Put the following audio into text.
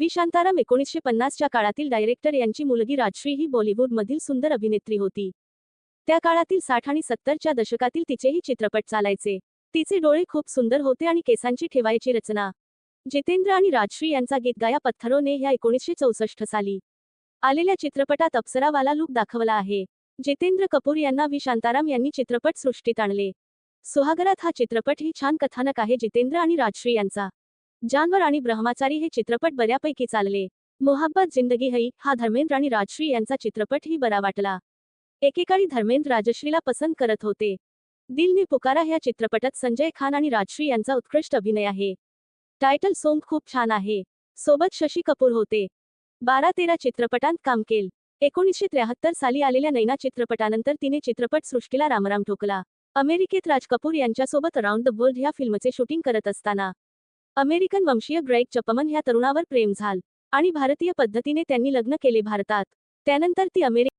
विशांताराम शांताराम एकोणीसशे पन्नासच्या काळातील डायरेक्टर यांची मुलगी राजश्री ही बॉलिवूडमधील सुंदर अभिनेत्री होती. त्या काळातील साठ आणि सत्तरच्या दशकातील तिचेही चित्रपट चालायचे. तिचे डोळे खूप सुंदर होते आणि केसांची ठेवायची रचना. जितेंद्र आणि राजश्री यांचा गीत गाया पत्थरोने ह्या एकोणीसशे चौसष्ट साली. आलेल्या चित्रपटात अप्सरावाला लूक दाखवला आहे. जितेंद्र कपूर यांना व्ही शांताराम यांनी चित्रपट सृष्टीत आणले. सुहागरात हा चित्रपट ही छान कथानक आहे जितेंद्र आणि राजश्री यांचा. जानवर आणि ब्रह्माचारी हे चित्रपट बऱ्यापैकी चालले. मोहब्बत जिंदगी हई हा धर्मेंद्र आणि राजश्री यांचा चित्रपटही बरा वाटला. एकेकाळी धर्मेंद्र राजश्रीला पसंत करत होते. दिलने पुकारा ह्या चित्रपटात संजय खान आणि राजश्री यांचा उत्कृष्ट अभिनय आहे. टायटल सॉन्ग खूप छान आहे. सोबत शशी कपूर होते. बारा तेरा चित्रपटांत काम केल. एकोणीसशे त्र्याहत्तर साली आलेल्या नैना चित्रपटानंतर तिने चित्रपट सृष्टीला रामराम ठोकला. अमेरिकेत राज कपूर यांच्यासोबत अराउंड द वर्ल्ड ह्या फिल्मचे शूटिंग करत असताना. अमेरिकन वंशीय ग्रेग चपमन ह्या तरुणावर प्रेम झाल आणि भारतीय पद्धतीने त्यांनी लग्न केले भारतात. त्यानंतर ती अमेरिका